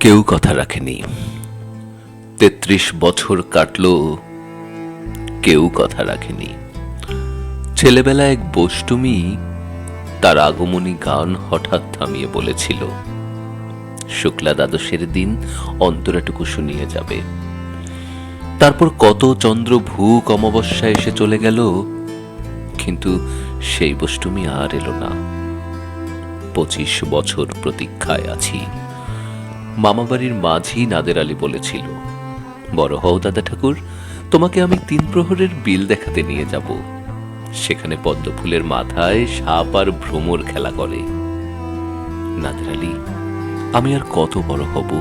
কেউ কথা রাখেনি। তেত্রিশ বছর কাটলো, কেউ কথা রাখেনি। ছেলেবেলা এক বষ্টুমি তার আগমনী গান হঠাৎ থামিয়ে বলেছিল, শুক্লা দ্বাদশের দিন অন্তরাটুকু শুনিয়ে যাবে। তারপর কত চন্দ্র ভূক অমাবস্যা এসে চলে গেল, কিন্তু সেই বষ্টুমি আর এলো না। পঁচিশ বছর প্রতীক্ষায় আছি। মামাবাড়ির মাঝি নাদের আলী বলেছিল, বড় হও দাদা ঠাকুর, তোমাকে আমি তিন প্রহরের বিল দেখাতে নিয়ে যাব। সেখানে পদ্ম ফুলের মাথায় সাপ আর ভ্রমর খেলা করে। নাদের আলী, আমি আর কত বড় হব।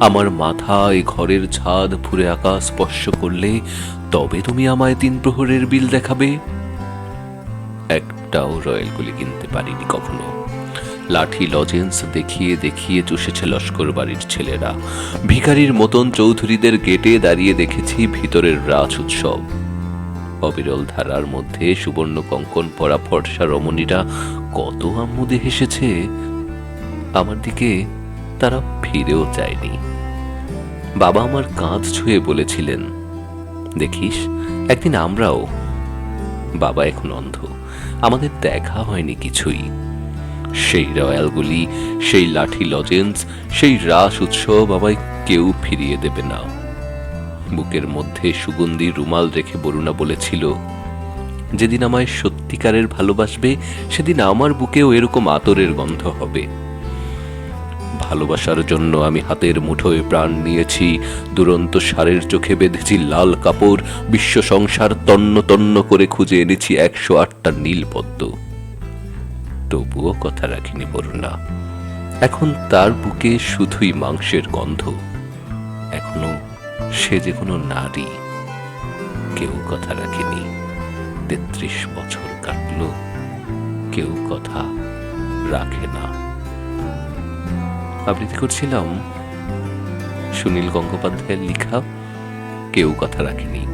আমার মাথায় ঘরের ছাদ ফুরে আকাশ স্পর্শ করলে তবে তুমি আমায় তিন প্রহরের বিল দেখাবে। একটাও রয়্যালগুলি কিনতে পারিনি কখনো। লাঠি লজেন্স দেখিয়ে দেখিয়ে চুষেছে লস্কর বাড়ির ছেলেরা। ভিখারির মতন চৌধুরীদের গেটে দাঁড়িয়ে দেখেছি ভিতরের রাজ উৎসব। অবিরল ধারার মধ্যে সুবর্ণ কঙ্কন পরা ফর্সা রমণীরা কত আম্মুদে হেসেছে আমার দিকে তারা ফিরেও চায়নি বাবা আমার কাঁধ ছুঁয়ে বলেছিলেন, দেখিস, একদিন আমরাও বাবা এখন অন্ধ। আমাদের দেখা হয়নি কিছুই। সেই রয়্যালগুলি, সেই লাঠি লজেন্স সেই রাস উৎসব আমায় কেউ ফিরিয়ে দেবে না। বুকের মধ্যে সুগন্ধি রুমাল রেখে বরুণা বলেছিল, যেদিন আমায় সত্যিকারের ভালোবাসবে, সেদিন আমার বুকেও এরকম আতরের গন্ধ হবে। ভালোবাসার জন্য আমি হাতের মুঠোয় প্রাণ নিয়েছি, দুরন্ত সারের চোখে বেঁধেছি লাল কাপড়, বিশ্ব সংসার তন্ন তন্ন করে খুঁজে এনেছি একশো আটটা নীল পদ্ম তবুও কথা রাখিনি বরুণা। এখন তার বুকে শুধুই মাংসের গন্ধ। এখনও সে যে কোনো নারী। কেউ কথা রাখেনি। তেত্রিশ বছর কাটলো। কেউ কথা রাখে না। আবৃত্তি করছিলাম। সুনীল গঙ্গোপাধ্যায়ের লেখা কেউ কথা রাখেনি।